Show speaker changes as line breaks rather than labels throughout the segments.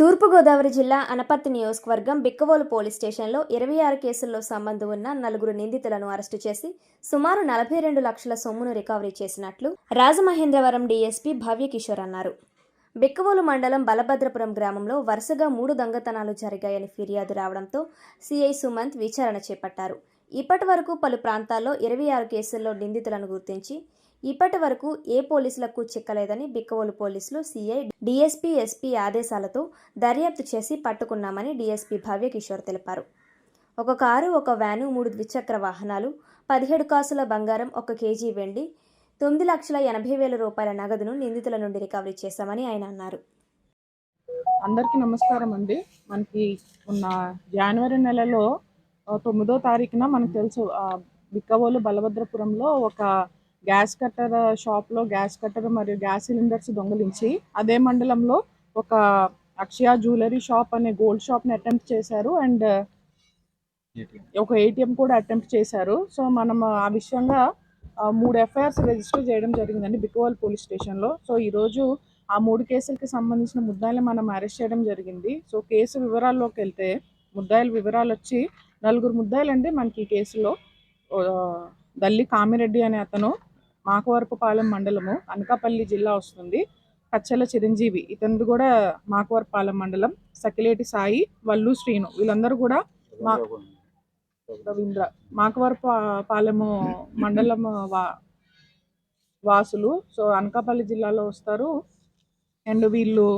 తూర్పుగోదావరి జిల్లా అనపర్తి నియోజకవర్గం బిక్కవోలు పోలీస్ స్టేషన్లో ఇరవై ఆరు కేసుల్లో సంబంధం ఉన్న నలుగురు నిందితులను అరెస్టు చేసి సుమారు నలభై రెండు లక్షల సొమ్మును రికవరీ చేసినట్లు రాజమహేంద్రవరం డీఎస్పీ భవ్య కిషోర్ అన్నారు. బిక్కవోలు మండలం బలభద్రపురం గ్రామంలో వరుసగా మూడు దొంగతనాలు జరిగాయని ఫిర్యాదు రావడంతో సిఐ సుమంత్ విచారణ చేపట్టారు. ఇప్పటి వరకు పలు ప్రాంతాల్లో ఇరవై ఆరు కేసుల్లో నిందితులను గుర్తించి ఇప్పటి వరకు ఏ పోలీసులకు చిక్కలేదని బిక్కవోలు పోలీసులు సిఐ డీఎస్పీ ఎస్పీ ఆదేశాలతో దర్యాప్తు చేసి పట్టుకున్నామని డీఎస్పీ భవ్య కిషోర్ తెలిపారు. ఒక కారు ఒక వ్యాను మూడు ద్విచక్ర వాహనాలు పదిహేడు కాసుల బంగారం ఒక కేజీ వెండి తొమ్మిది లక్షల ఎనభై వేల రూపాయల నగదును నిందితుల నుండి రికవరీ చేశామని ఆయన అన్నారు.
అందరికీ నమస్కారం అండి. మనకి ఉన్న జనవరి నెలలో తొమ్మిదో తారీఖున మనకు తెలుసు బిక్కవోలు బలభద్రపురంలో ఒక గ్యాస్ కట్టర్ షాప్లో గ్యాస్ కట్టర్ మరియు గ్యాస్ సిలిండర్స్ దొంగలించి అదే మండలంలో ఒక అక్షయ జ్యువెలరీ షాప్ అనే గోల్డ్ షాప్ని అటెంప్ట్ చేశారు అండ్ ఒక ఏటీఎం కూడా అటెంప్ట్ చేశారు. సో మనం ఆ విషయంగా మూడు ఎఫ్ఐఆర్స్ రిజిస్టర్ చేయడం జరిగిందండి బిక్కవోల్ పోలీస్ స్టేషన్లో. సో ఈరోజు ఆ మూడు కేసులకి సంబంధించిన ముద్దాయిలు మనం అరెస్ట్ చేయడం జరిగింది. సో కేసు వివరాల్లోకి వెళ్తే ముద్దాయిల వివరాలు వచ్చి నలుగురు ముద్దాయిలు అండి మనకి ఈ కేసులో. దల్లి కామిరెడ్డి అనే అతను మాకవరపుపాలెం మండలము అనకాపల్లి జిల్లా వస్తుంది. కచ్చల చిరంజీవి ఇతనిది కూడా మాకవరపాలెం మండలం. సకిలేటి సాయి వల్లు శ్రీను వీళ్ళందరూ కూడా మా రవీంద్ర. మాకవరప పాలెము మండలం వా వాసులు. సో అనకాపల్లి జిల్లాలో వస్తారు. అండ్ వీళ్ళు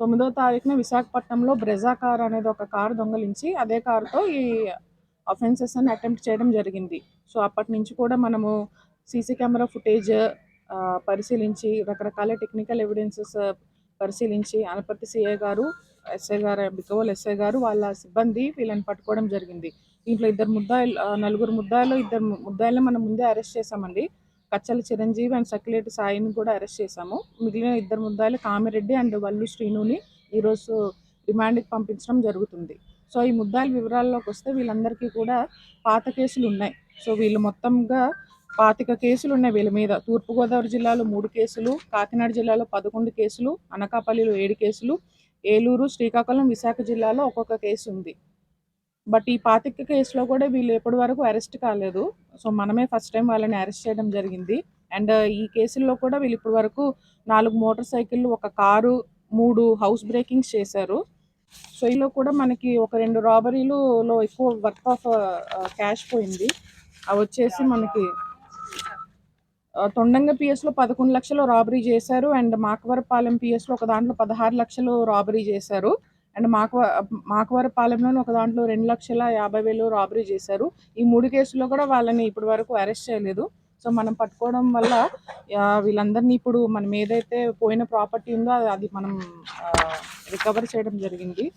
తొమ్మిదో తారీఖున విశాఖపట్నంలో బ్రెజా కార్ అనేది ఒక కారు దొంగలించి అదే కారుతో ఈ అఫెన్సెస్ అని అటెంప్ట్ చేయడం జరిగింది. సో అప్పటి నుంచి కూడా మనము సీసీ కెమెరా ఫుటేజ్ పరిశీలించి రకరకాల టెక్నికల్ ఎవిడెన్సెస్ పరిశీలించి అనపర్తి సిఏ గారు ఎస్ఐ గారు బికోవల్ ఎస్ఐ గారు వాళ్ళ సిబ్బంది వీళ్ళని పట్టుకోవడం జరిగింది. దీంట్లో ఇద్దరు ముద్దాయిలు నలుగురు ముద్దాయిలు ఇద్దరు ముద్దాయిలను మనం ముందే అరెస్ట్ చేశామండి. కచ్చల చిరంజీవి అండ్ సకిలేటి సాయిని కూడా అరెస్ట్ చేశాము. మిగిలిన ఇద్దరు ముద్దాయిలు కామిరెడ్డి అండ్ వల్లు శ్రీనుని ఈరోజు రిమాండ్కి పంపించడం జరుగుతుంది. సో ఈ ముద్దాయిల వివరాల్లోకి వస్తే వీళ్ళందరికీ కూడా పాత కేసులు ఉన్నాయి. సో వీళ్ళు మొత్తంగా పాతిక కేసులు ఉన్నాయి వీళ్ళ మీద. తూర్పుగోదావరి జిల్లాలో మూడు కేసులు కాకినాడ జిల్లాలో పదకొండు కేసులు అనకాపల్లిలో ఏడు కేసులు ఏలూరు శ్రీకాకుళం విశాఖ జిల్లాలో ఒక్కొక్క కేసు ఉంది బట్ ఈ పాతిక కేసులో కూడా వీళ్ళు ఎప్పటి వరకు అరెస్ట్ కాలేదు. సో మనమే ఫస్ట్ టైం వాళ్ళని అరెస్ట్ చేయడం జరిగింది. అండ్ ఈ కేసుల్లో కూడా వీళ్ళు ఇప్పటి వరకు నాలుగు మోటార్ సైకిళ్ళు ఒక కారు మూడు హౌస్ బ్రేకింగ్స్ చేశారు. సో ఈలో కూడా మనకి ఒక రెండు రాబరీలులో ఎక్కువ వర్క్ ఆఫ్ క్యాష్ పోయింది. అవి వచ్చేసి మనకి తొండంగ పిఎస్లో పదకొండు లక్షలు రాబరీ చేశారు. అండ్ మాకవరపాలెం పిఎస్లో ఒక దాంట్లో పదహారు లక్షలు రాబరీ చేశారు. అండ్ మాకవ మాకవరపాలెంలోని ఒక దాంట్లో రెండు లక్షల యాభై వేలు రాబరీ చేశారు. ఈ మూడు కేసుల్లో కూడా వాళ్ళని ఇప్పటి వరకు అరెస్ట్ చేయలేదు. సో మనం పట్టుకోవడం వల్ల వీళ్ళందరినీ ఇప్పుడు మనం ఏదైతే పోయిన ప్రాపర్టీ ఉందో అది- అది మనం రికవర్ చేయడం జరిగింది.